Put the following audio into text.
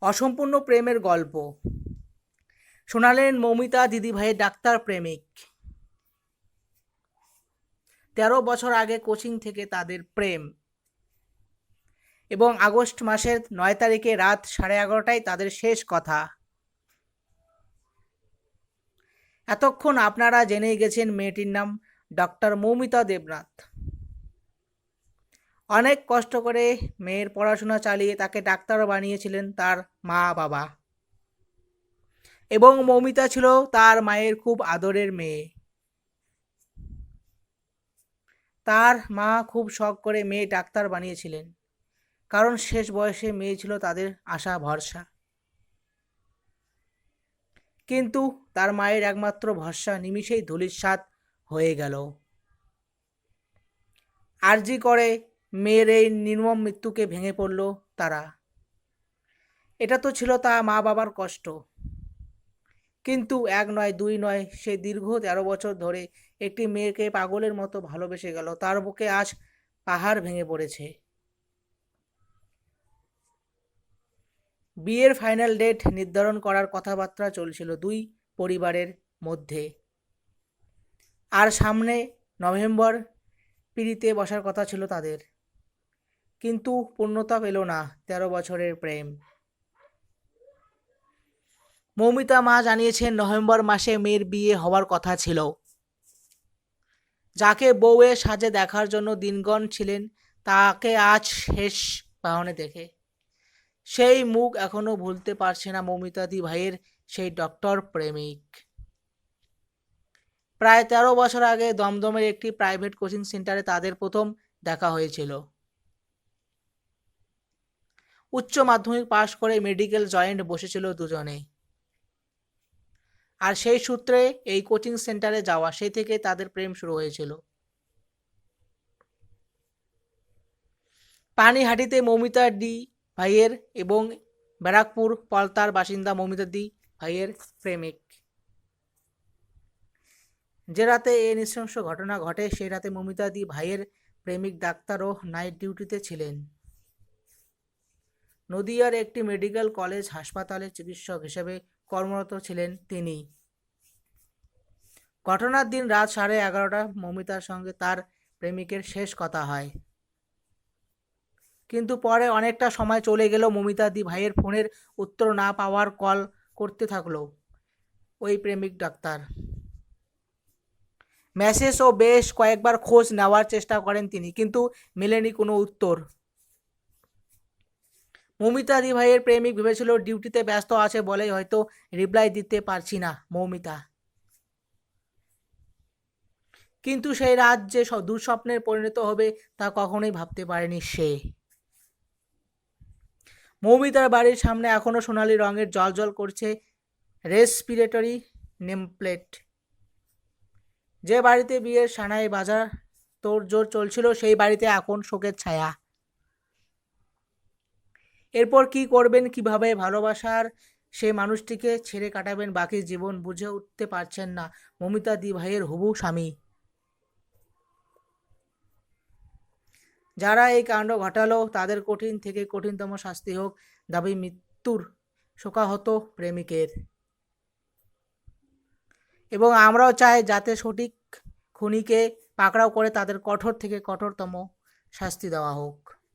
অসম্পূর্ণ প্রেমের গল্প। শোনালেন মৌমিতা দিদিভাইয়ের ডাক্তার প্রেমিক। তেরো বছর আগে কোচিং থেকে তাদের প্রেম। এবং আগস্ট মাসের নয় তারিখে রাত সাড়ে এগারোটায় তাদের শেষ কথা। এতক্ষণ আপনারা জেনেই গেছেন মেয়েটির নাম ডক্টর মৌমিতা দেবনাথ। অনেক কষ্ট করে মেয়ের পড়াশোনা চালিয়ে তাকে ডাক্তার বানিয়েছিলেন তার মা বাবা। এবং মৌমিতা ছিল তার মায়ের খুব আদরের মেয়ে। তার মা খুব শখ করে মেয়ে ডাক্তার বানিয়েছিলেন। কারণ শেষ বয়সে মেয়ে ছিল তাদের আশা, ভরসা। কিন্তু তার মায়ের একমাত্র ভরসা নিমিষেই ধূলিসাৎ হয়ে গেল। আরজি করে মেয়ের এই নির্মম মৃত্যুকে ভেঙে পড়ল তারা। এটা তো ছিল তা মা বাবার কষ্ট। কিন্তু এক নয়, দুই নয়, সে দীর্ঘ তেরো বছর ধরে একটি মেয়েকে পাগলের মতো ভালোবেসে গেল। তার বুকে আজ পাহাড় ভেঙে পড়েছে। বিয়ের ফাইনাল ডেট নির্ধারণ করার কথাবার্তা চলছিল দুই পরিবারের মধ্যে। আর সামনে নভেম্বর পিড়িতে বসার কথা ছিল তাদের। কিন্তু পূর্ণতা পেল না তেরো বছরের প্রেম। মৌমিতা মা জানিয়েছেন, নভেম্বর মাসে মেয়ের বিয়ে হওয়ার কথা ছিল। যাকে বউয়ের সাজে দেখার জন্য দিনগণ ছিলেন, তাকে আজ শেষ পাহনে দেখে। সেই মুখ এখনও ভুলতে পারছে না মৌমিতাদি ভাইয়ের সেই ডক্টর প্রেমিক। প্রায় তেরো বছর আগে দমদমের একটি প্রাইভেট কোচিং সেন্টারে তাদের প্রথম দেখা হয়েছিল। উচ্চ মাধ্যমিক পাশ করে মেডিকেল জয়েন্ট বসেছিল দুজনে আর সেই সূত্রে এই কোচিং সেন্টারে যাওয়া, সেই থেকে তাদের প্রেম শুরু হয়েছিল। পানিহাটিতে মৌমিতা ডি ভাইয়ের এবং ব্যারাকপুর পলতার বাসিন্দা মৌমিতা দি ভাইয়ের প্রেমিক। যে রাতে এই নৃশংস ঘটনা ঘটে, সেই রাতে মৌমিতা দি ভাইয়ের প্রেমিক ডাক্তারও নাইট ডিউটিতে ছিলেন। নদিয়ার একটি মেডিকেল কলেজ হাসপাতালে চিকিৎসক হিসেবে কর্মরত ছিলেন তিনি। ঘটনার দিন রাত সাড়ে এগারোটা মমিতার সঙ্গে তার প্রেমিকের শেষ কথা হয়। কিন্তু পরে অনেকটা সময় চলে গেল মমিতা দি ভাইয়ের ফোনের উত্তর না পাওয়ার কল করতে থাকল ওই প্রেমিক ডাক্তার। মেসেজ ও বেশ কয়েকবার খোঁজ নেওয়ার চেষ্টা করেন তিনি, কিন্তু মেলেনি কোনো উত্তর। মৌমিতা দি ভাইয়ের প্রেমিক ভেবেছিল ডিউটিতে ব্যস্ত আছে বলেই হয়তো রিপ্লাই দিতে পারছি না মৌমিতা। কিন্তু সেই রাত যে দুঃস্বপ্নের পরিণত হবে তা কখনোই ভাবতে পারেনি সে। মৌমিতার বাড়ির সামনে এখনও সোনালি রঙের জল করছে রেসপিরেটরি নেমপ্লেট। যে বাড়িতে বিয়ের সানাই বাজার তোর জোর চলছিল সেই বাড়িতে এখন শোকের ছায়া। এরপর কি করবেন, কীভাবে ভালোবাসার সেই মানুষটিকে ছেড়ে কাটাবেন, বাকি জীবন বুঝে উঠতে পারছেন না। মমিতা দি ভাইয়ের হবু স্বামী। যারা এই কাণ্ড ঘটালো, তাদের কঠিন থেকে কঠিনতম শাস্তি হোক দাবি মৃত্যুর শোকাহত প্রেমিকের। এবং আমরাও চাই যাতে সঠিক খুনিকে পাকড়াও করে তাদের কঠোর থেকে কঠোরতম শাস্তি দেওয়া হোক।